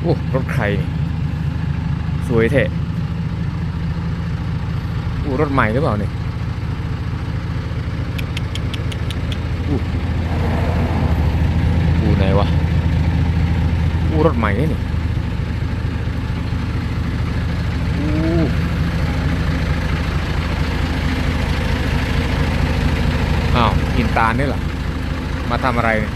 โอ้รถใครนี่สวยเทะโอ้รถใหม่หรือเปล่าเนี่ยอู้อู้ไหนวะอู้รถใหม่เนี่ยนี่อู้อ้าวกินตาลนี่เหรอมาทำอะไรเนี่ย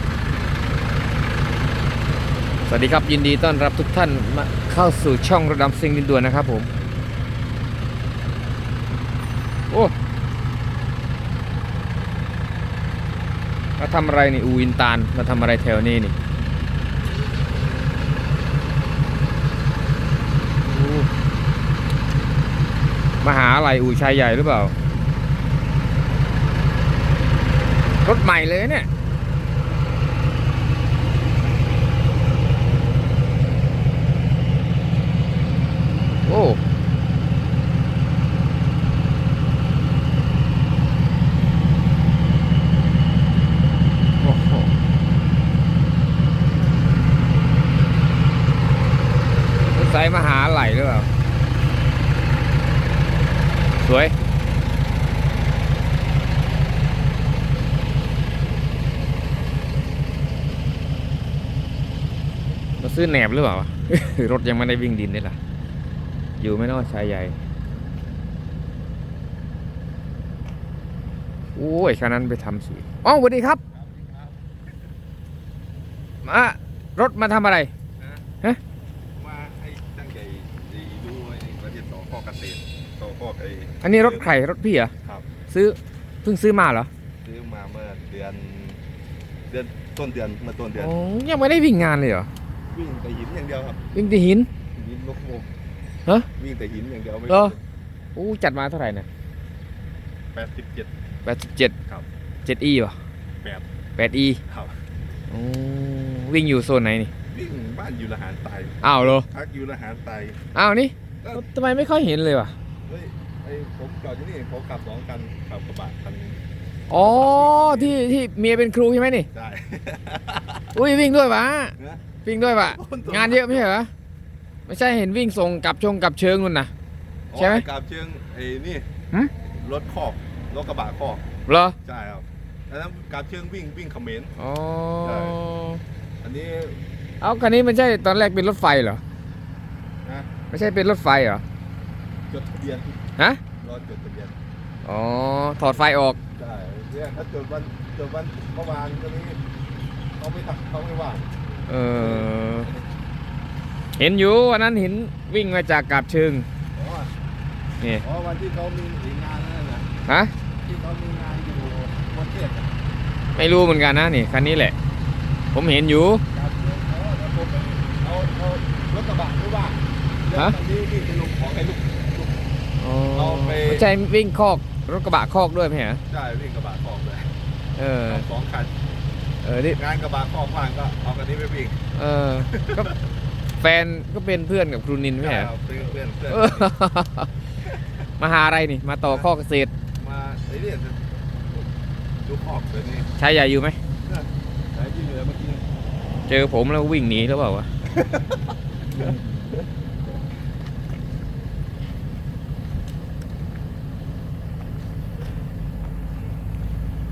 วัสดีครับยินดีต้อนรับทุกท่านมาเข้าสู่ช่องระดำซิงดินด่วนนะครับผม โอ้มาทำอะไรนี่อูอินตาลมาทำอะไรแถวนี้นี่มาหาอะไรอูชายใหญ่หรือเปล่า รถใหม่เลยเนี่ย โอ้โอ้โหสงสัยมาหาไหลหรือเปล่า สวย มาซื้อแหน บหรือเปล่าวะรถยังไม่ได้วิ่งดินเลยล่ะ อยู่ไม่นอกชายใหญ่ โอ้ยคันนั้นไปทำสีอ๋อสวัสดีครับ มารถมาทำอะไรมาให้ตั้งใจดีดูไอ้ประเทศต่อข้อเกษตรต่อข้อไอ้อันนี้รถใครรถพี่เหรอ ครับ ซื้อ เพิ่งซื้อมาเหรอ ซื้อมาเมื่อเดือน เดือนต้นเดือนเมื่อต้นเดือนอ๋อยังไม่ได้วิ่งงานเลยเหรอ วิ่งแต่หินอย่างเดียวครับวิ่งที่หิน หินลกโมฮะ วิ่งแต่หินอย่างเดียวไม่เหรอโอ้จัดมาเท่าไหร่นะแปดสิบเจ็ด แปดสิบเจ็ดครับเจ็ดอีป่ะแปด แปดอีครับวิ่งอยู่โซนไหนนี่ วิ่งบ้านอยู่ละหารไตอ้าวเหรอ พักอยู่ละหารไต อ้าวนี่เอ้า ทำไมไม่ค่อยเห็นเลยวะเฮ้ยไอ้ผมจอดอยู่นี่ผมขับสองคันขับกระบะคันหนึงอ๋อที่ที่เมียเป็นครูใช่ไหมนี่ ได้ อุ้ยวิ่งด้วยปะนะ วิ่งด้วยปะคนส่งานเยอะไม่ใช่เหรอ ไม่ใช่เห็นวิ่งส่งกลับชงกลับเชิงนู่นนะใช่ไหมอ๋ออ้กาบเชิงไอ้นี่หึรถคอกรถกระบะคอกเหรอ ใช่ครับอันนั้นกาบเชิงวิ่งวิ่งเขมรอ๋อใช่อันนี้ เอาคันนี้มันใช่ตอนแรกเป็นรถไฟเหรอนะไม่ใช่เป็นรถไฟเหรอ จดทะเบียน ฮะ รอจดทะเบียน อ๋อ ถอดไฟออก ใช่เนี่ยถ้าจดวันจดวันเมื่อวานก็นี้เขาไม่ทำเขาไม่ว่างเออเห็นอยู่วันนั้นเห็นวิ่งมาจากกลับเชิงอ๋อนี่อ๋อวันที่เขามีงานนั่นนะฮะที่เขามีงานอยู่ประเทศอะไม่รู้เหมือนกันนะนี่คันนี้แหละ ผมเห็นอยู่กาบเชิงอ๋อแล้วผมไปเอาเอารถกระบะไม่ว่างแล้วฮะตอนนี้นี่จะลงของให้ลูกลูกเอาไปไม่ใช่วิ่งคอกรถกระบะคอกด้วยไหมฮะใช่วิ่งกระบะคอกเลยเออเอาสองคัน เออนี่งานกระบะคอกว่างก็เอาคันนี้ไปวิ่งเออก็แฟนก็เป็นเพื่อนกับครูนินไหมฮะเอาเพื่อนเพื่อนเพื่อนเออมาหาอะไรนี่ มาต่อข้อเกษตรมาไอ้เนี่ยดูคอกเลยนี่ชายใหญ่อยู่ไหมไอ้ที่เหลือเมื่อกี้เจอผมแล้ววิ่งหนีหรือเปล่าวะ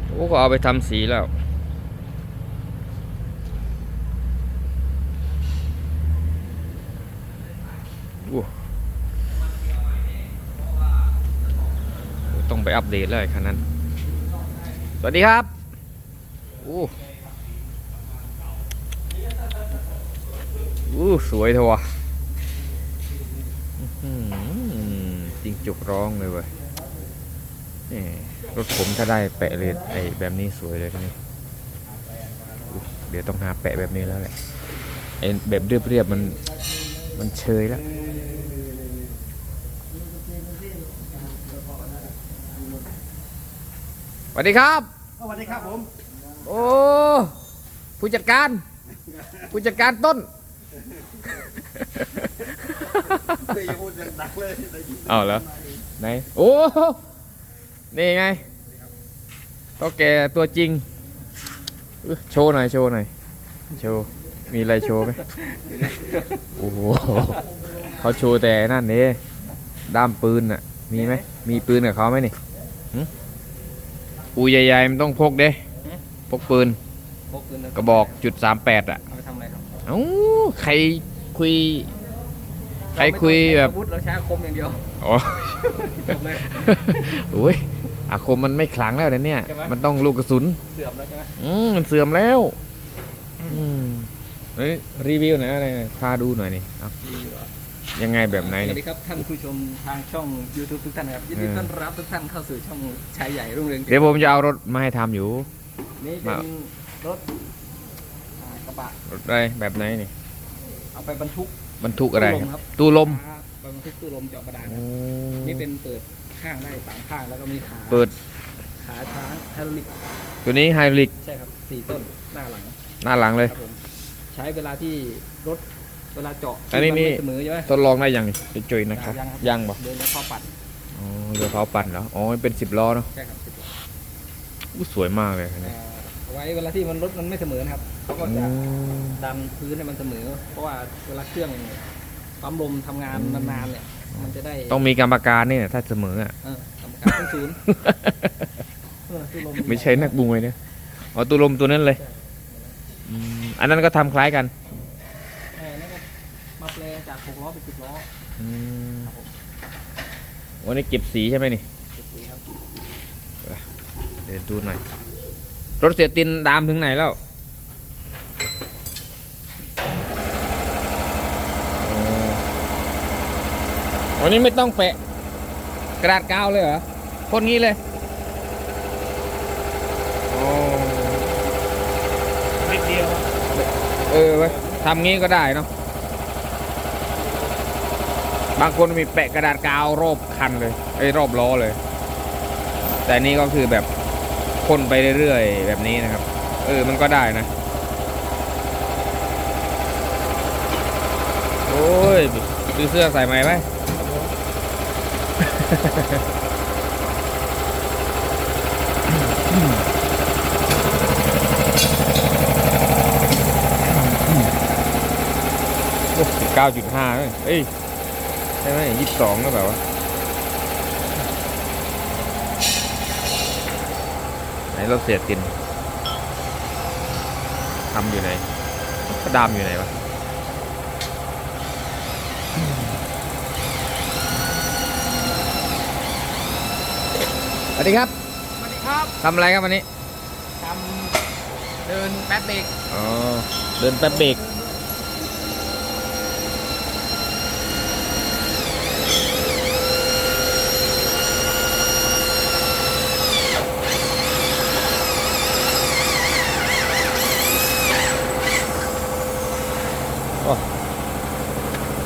โอ้ก็เอาไปทำสีแล้ว โอ้ ต้องไปอัปเดตเลยคันนั้น สวัสดีครับโอ้อู้สวยเถอะวะจริงจุกร้องเลยเว้ยนี่รถผมถ้าได้แปะเลยไอ้แบบนี้สวยเลยคันนี้เดี๋ยวต้องหาแปะแบบนี้แล้วแหละไอ้แบบเรียบๆมันมันเชยแล้ว สวัสดีครับ สวัสดีครับผม โอ้ ผู้จัดการ ผู้จัดการต้นเดี๋ยวพูดยังดังเลยได้ยินเอาแล้วไหน โอ้ นี่ไงโอเคตัวจริงอุ๊ยโชว์หน่อย โชว์หน่อย โชว์ มีอะไรโชว์ไหมโอ้โหเขาโชว์แต่นั่นนี่ด้ามปืนอะ มีไหม มีปืนกับเขาไหมนี่หึ ปูใหญ่ๆมันต้องพกเด้พกปืนพกปืนกระบอกจุดสามแปดอะเอาไปทำอะไรครับเอ้าใครคุย ใครคุยแบบอาวุธเราใช้อาคมอย่างเดียวอ๋อจบเลยโอ้ยอาคมมันไม่ขลังแล้วนะเนี่ยใช่ไหมมันต้องลูกกระสุนเสื่อมแล้วใช่ไหมอืมมันเสื่อมแล้วอืมเฮ้ยรีวิวหน่อยอะไรพาดูหน่อยนี่เอาดีเหรอ ยังไงแบบไหนสวันี่สดีครับท่านผู้ชมทางช่อง YouTube ทุกท่านนะครับยินดีเออต้อนรับทุกท่านเข้าสู่ช่องชายใหญ่รุ่งเรืองเดี๋ยวผมจะเอารถมาให้ทำอยู่ นี่เป็นรถอ่ากระบะรถอะไรแบบไหนนี่ เอาไปบรรทุกบรรทุกอะไรตู้ลมคครัรับบตู้ลมครับไปบรรทุกตู้ลมเจาะบาดาลโอ้นี่เป็นเปิดข้างได้สามข้างแล้วก็มีขาเปิดขาช้างไฮดรอลิกตัวนี้ไฮดรอลิกใช่ครับสี่ต้นหน้าหลัง หน้าหลังเลยครับผมใช้เวลาที่รถ เวลาเจาะอันนี้มันี่ไม่เสมอใช่ไหมทดลองได้ยังนี่จุยๆนะครับยังครับยังบ่เดินในท่อปัดอ๋อเรือเผาปั่นเหรอ อ๋อมันเป็นสิบล้อเนาะใช่ครับสิบล้ออู้สวยมากเลยคันเอ่นี้อเอาไว้เวลาที่มันรถมันไม่เสมอนะครับเขาก็จะอืม ดันพื้นให้มันเสมอ เพราะว่าเวลาเครื่องปั๊มลมทำงานนานๆเนี่ยมันจะได้ต้องมีกรรมการนี่ถ้าเสมออะ เออกรรมการต้องศูนย์เออตู้ลไม่ใช่นักบุงเลยเนี่ยอ๋อตัวลมตัวนั้นเลยอืมอันนั้นก็ทำคล้ายกัน เออนั่นก็มาแปล จากหกล้อเป็นสิบล้ออืมครับผมวันนี้เก็บสีใช่ไหมนี่ สิบปีครับเดี๋ยวดูหน่อย รถเสียตินดามถึงไหนแล้วอ๋อวันนี้ไม่ต้องแปะ กระดาษกาวเลยเหรอพ่นงี้เลยอ๋อนิดเดียว เออเว้ยทำงี้ก็ได้เนาะ บางคนมีแปะกระดาษกาวรอบคันเลยไอ้รอบล้อเลย แต่นี่ก็คือแบบพ่นไปเรื่อยๆแบบนี้นะครับ เออมันก็ได้นะ โอ้ยซื้อเสื้อใส่ไหมไหมเก้าจุดห้าเอ้ย ใช่ไหมยี่สิบสองก็แบบว่าไหนเราเสียตินทำอยู่ไหนกระดามอยู่ไหนวะสวัสดีครับสวัสดีครับทำอะไรครับวันนี้ทำเดินแป๊บเบรกอ๋อเดินแป๊บเบรก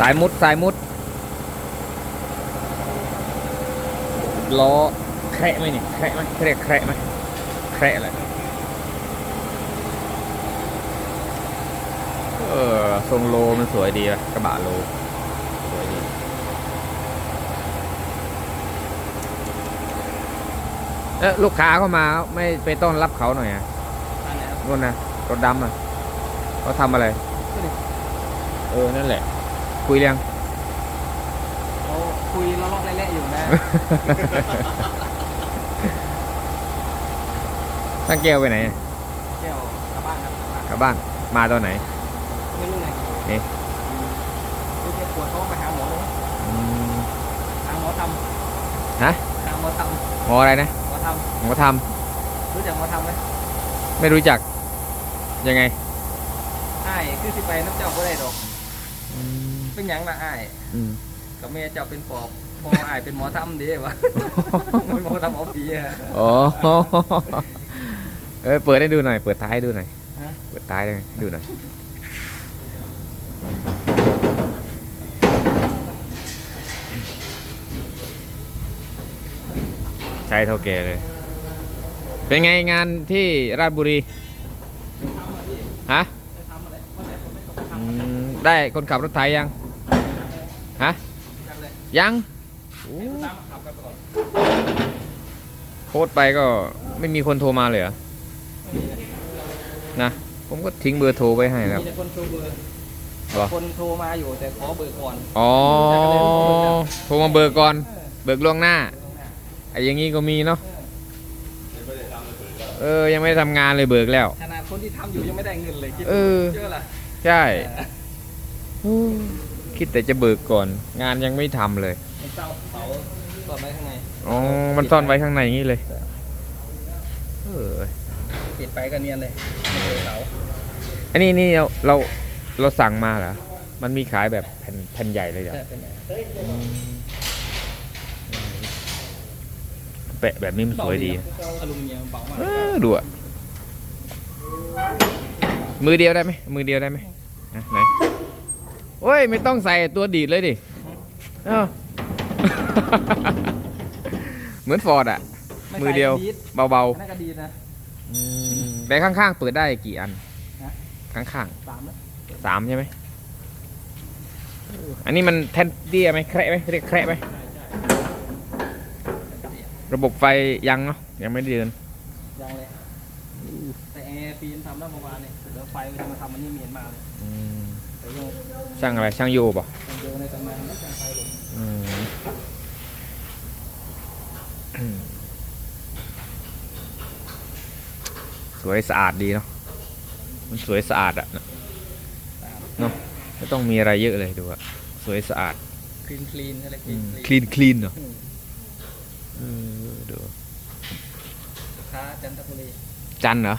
ายมุดสายมุดล้อแคระไหมนี่แคระไหมเขาเรียกแคระไหมแคระอะไรเออทรงโลมันสวยดีอะกระบะโลสวยดีเอ๊ะลูกค้าเข้ามาไม่ไปต้อนรับเขาหน่อยอะอันไหนครับนู่นนะรถดำอะเขาทำอะไร เออ นั่นแหละ คุยเรื่องเราคุยละลอกเละๆอยู่นะ ตั้งแก้วไปไหนอะเที่ยวกลับบ้านครับกลับบ้านกลับบ้านมาตอนไหน ไม่รู้ไงนี่ลูกเจ็บปวดเขาก็ไปหาหมอเลยอืม หาหมอทฮะำหาหมอทหมออะไรนะำหมอทหมอทำรู้จักหมอทำไหมำไม่รู้จัก ยังไงอ้ายคือสิไปน้ำเจ้าก็ได้ดอกอืมเป็น หยังล่ะอ้ายอืมกับแม่เจ้าเป็นปอบพออ้ายเป็นหมอทำเดีวะเป็นหมอทำเอาผีอะ อ๋อเออเปิดให้ดูหน่อย เปิดท้ายให้ดูหน่อยฮะ เปิดท้ายให้ดูหน่อยใช้เท่าแก่เลย เป็นไงงานที่ราชบุรี ฮะอืมได้คนขับรถไถยัง ฮะ ยังเลยยังตามขับกันไปก่อนโพสต์ไปก็ไม่มีคนโทรมาเลยเหรอ นะ ผมก็ทิ้งเบอร์โทรไว้ให้แล้ว มีแต่คนโทรเบอร์เหรอ คนโทรมาอยู่แต่ขอเบอร์ก่อนอ๋อ โทรมาเบิกก่อนเออเบิกล่วงหน้าเบอร์ตรงหน้า ไอ้อย่างงี้ก็มีเนาะเออเออ ยังไม่ได้ทำงานเลยเบิกแล้ว ขนาดคนที่ทำอยู่ยังไม่ได้เงินเลยคิดเออเยอะล่ะใช่เออ คิดแต่จะเบิกก่อน งานยังไม่ทำเลยมันเจ้าเสาตอดไว้ข้างในอ๋อมันซ่อนไว้ข้างในอย่างนี้เลยเออปิดไปก็เนียนเลยไม่เจอเสาอันนี้นี่เราเราเราสั่งมาเหรอมันมีขายแบบแผ่นแผ่นใหญ่เลยเหรอใช่เป็นไงแปะแบบนี้มันสวยดีอลูมิเนียมเบามากเออดูอะมือเดียวได้ไหมมือเดียวได้ไหมอะไหน โอ้ย ไม่ต้องใส่ตัวดีดเลยดิเอ้าเหมือนฟอร์ดอะไมือเดียวใส่เบาอันนั้นก็ดีนะๆอืมแต่ข้างๆ เปิดได้กี่อันฮะข้างสามนะๆสามใช่ไหม อันนี้มันแทนเดียไหมแคระไหมเรียกแคระไหม ระบบไฟยังเนาะยังไม่ได้เดิน ยังเลยแต่แอร์ปีนทำแล้วเมื่อวานเนี่ยเดี๋ยวไฟมันจะมาทำอันนี้ไม่เห็นมาเลยอืมแต่ยัง ช่างอะไรช่างโยป่ะยังเดียวในตำนานไม่จังไฟเลยอืมสวยสะอาดดีเนาะมันสวยสะอาดอะเนาะไม่ต้องมีอะไรเยอะเลยดูอะสวยสะอาดคลีนคลีนอะไรคลีนคลีนคลีนเนาะเออดูค้าจันทบุรีจันเหรอ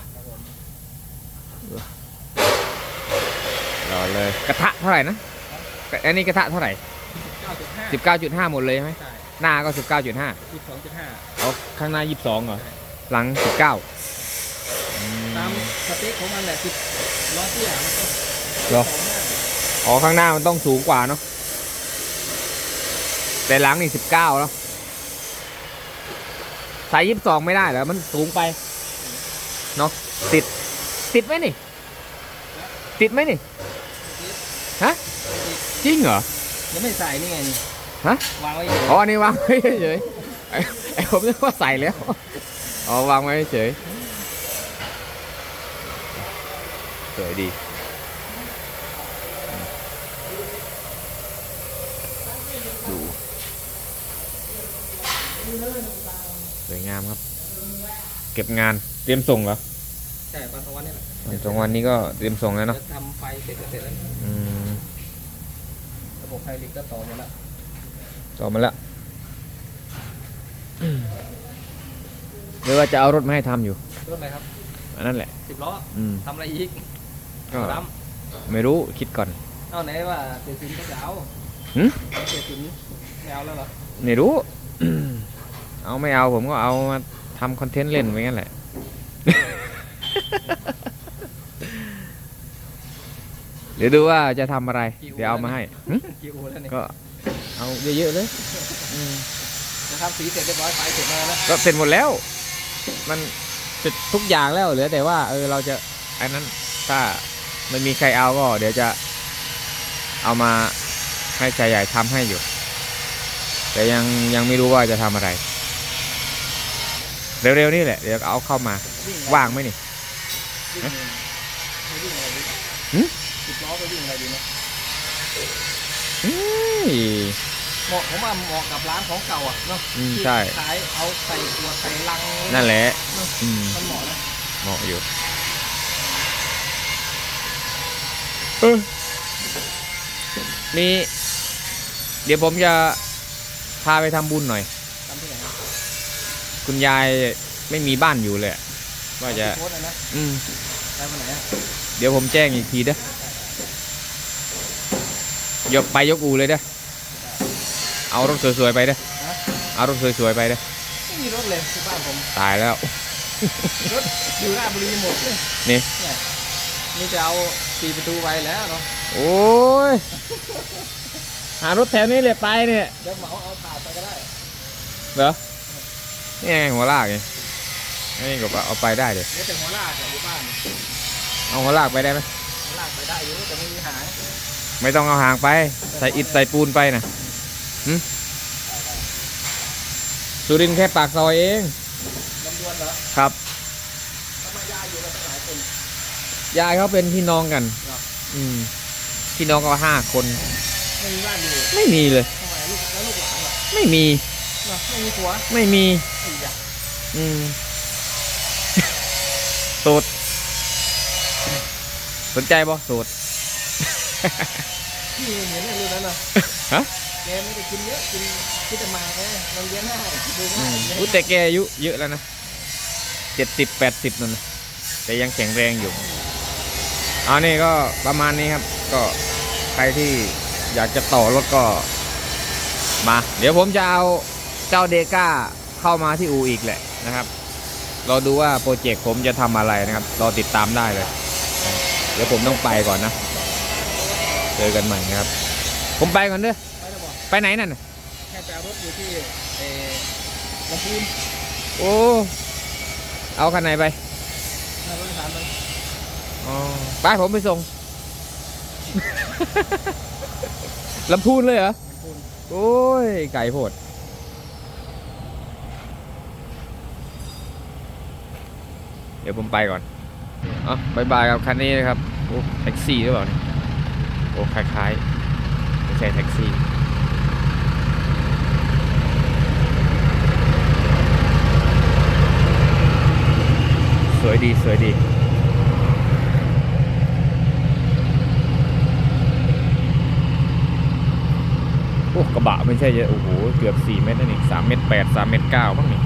ครับผมรอเลยกระทะเท่าไหร่นะกระอันนี้กระทะเท่าไหร่เก้าจุดห้า19.5หมดเลยใช่ไหมใช่หน้าก็19.5ยี่สิบสองจุดห้าเอาข้างหน้า22เหรอหลัง19อืมตามสเปคของมันแหละสิบล้อเตี้ยมันก็เหรอสองห้าอ๋อข้างหน้ามันต้องสูงกว่าเนาะแต่หลังนี่สิบเก้าแล้วสายยี่สิบสองไม่ได้เหรอมันสูงไปเนาะติด ติดไหมนี่ ติดไหมนี่ฮะ จริงเหรอ ยังไม่ใส่นี่ไงนี่ฮะ วางไว้อยู่อ๋ออันนี้วางไว้เฉยๆไอ้ไอ้ผมนึกว่าใส่แล้ว อ๋อวางไว้เฉยสวยดี ดู สวยงามครับ เก็บงานเตรียมส่งเหรอใช่ปันตะวันนี่แหละวันสองวันนี้ก็เตรียมส่งแล้วเนาะ จะทำไฟเสร็จก็เสร็จแล้ว อืมระบบ ไฮดรอลิกก็ต่อหมดแล้วต่อมาแล้วหรือว่าจะเอารถมาให้ทำอยู่ รถอะไรครับอันนั้นแหละสิบล้ออืมทำอะไรอีกก็ดไม่รู้คิดก่อนำเอาไหนว่าเสียสินก็จะเอาหึเสียสินไม่เอาแล้วเหรอ ไม่รู้ เอาไม่เอาผมก็เอามาทำคอนเทนต์เล่นไปงั้นแหละ เดี๋ยวดูว่าจะทำอะไร เดี๋ยวเอามาให้หึกี่อูแล้วนี่ก็เอาเยอะๆเลยอืมนะครับสีเสร็จเรียบร้อยไฟเสร็จมาแล้วก็เสร็จหมดแล้ว มันเสร็จทุกอย่างแล้วเหลือแต่ว่าเออเราจะอันนั้นถ้าไม่มีใครเอาก็ เดี๋ยวจะเอามาให้ชายใหญ่ทำให้อยู่ แต่ยังยังไม่รู้ว่าจะทำอะไร เร็วๆนี่แหละ เดี๋ยวเอาเข้ามา วิ่งว่างไหมนี่ วิ่งไม่วิ่งอะไรดีหึ สิบล้อไปวิ่งอะไรดีเนาะอืมเหมาะผมว่าเหมาะกับร้านของเก่าอะเนาะอืมที่ใช่ ขายเอาใส่ขวดใส่ลังนั่นแหละ เนอะอืม มันเหมาะนะเหมาะอยู่ เออนี่ เดี๋ยวผมจะพาไปทำบุญหน่อย ทำที่ไหนนะคุณยายไม่มีบ้านอยู่เลยอะว่าจะโพสต์เลยนะอืม ไปวันไหนอะเดี๋ยวผมแจ้งอีกทีเด้อ ยกไปยกอูเลยเด้อเอารถสวยๆไปเด้อเอารถสวยๆไปเด้อไม่มีรถเลยที่บ้านผม ตายแล้ว รถอยู่ราชบุรีหมดเลยนี่เนี่ยนี่จะเอาสี่ประตูไว้แล้วเนาะ โอ้ย หารถแถวนี้เลยไปเนี่ยเดี๋ยวเหมาเอาถาดไปก็ได้ เหรอ นี่ไงหัวลากไงนี่ก็เอาไปได้เลยเดี๋ยวแต่หัวลากเนี่ยอยู่บ้าน เอาหัวลากไปได้ไหมหัวลากไปได้อยู่แต่ไม่มีหาง ไม่ต้องเอาหางไป ใส่อิฐใส่ปูนไปนะหึสุรินแค่ปากซอยเองลำดวนเหรอ ครับทำไมยายอยู่กันหลายคน ยายเขาเป็นพี่น้องกัน อืม พี่น้องก็ห้าคน ไม่มีบ้านอยู่ไม่มีเลยทำไมลูกแล้วลูกหลานล่ะไม่มี ไม่มีผัว ไม่มี อืมโสด สนใจบ่โสด พี่เหมือนในเรื่องนั้นนะฮะแกไม่ได้กินเยอะกินกินแต่หมากแกมันเลี้ยงง่ายดูอืง่ายมเลี้ยงอุ๊ยแต่แกอายุเยอะแล้วนะเจ็ดสิบแปดสิบนั่นนะแต่ยังแข็งแรงอยู่เอานี่ก็ประมาณนี้ครับ ก็ใครที่อยากจะต่อรถก็มา เดี๋ยวผมจะเอาเจ้าเดก้าเข้ามาที่อูอีกแหละนะครับเราดูว่าโปรเจกต์ผมจะทำอะไรนะครับรอติดตามได้เลย เดี๋ยวผมต้องไปก่อนนะ เจอกันใหม่นะครับ ผมไปก่อนเด้อไปแล้วบอกไปไหนนั่นน่ะแค่ไปเอารถอยู่ที่เออลำพูนโอ้เอาคันไหนไปนั่งรถโดยสารไปอ๋อไปผมไปส่งลำพูนเลยเหรอลำพูนโอ้ยไก่โพดเดี๋ยวผมไปก่อนอะบายบายครับคันนี้นะครับโอ้แท็กซี่หรือเปล่าเนี่ยโอ้คล้ายๆไม่ใช่แท็กซี่สวยดีสวยดีโอ้กระบะไม่ใช่เยอะโอ้โห เกือบ 4 เมตรนั่นนี่3เมตร8 3เมตร9บ้างนี่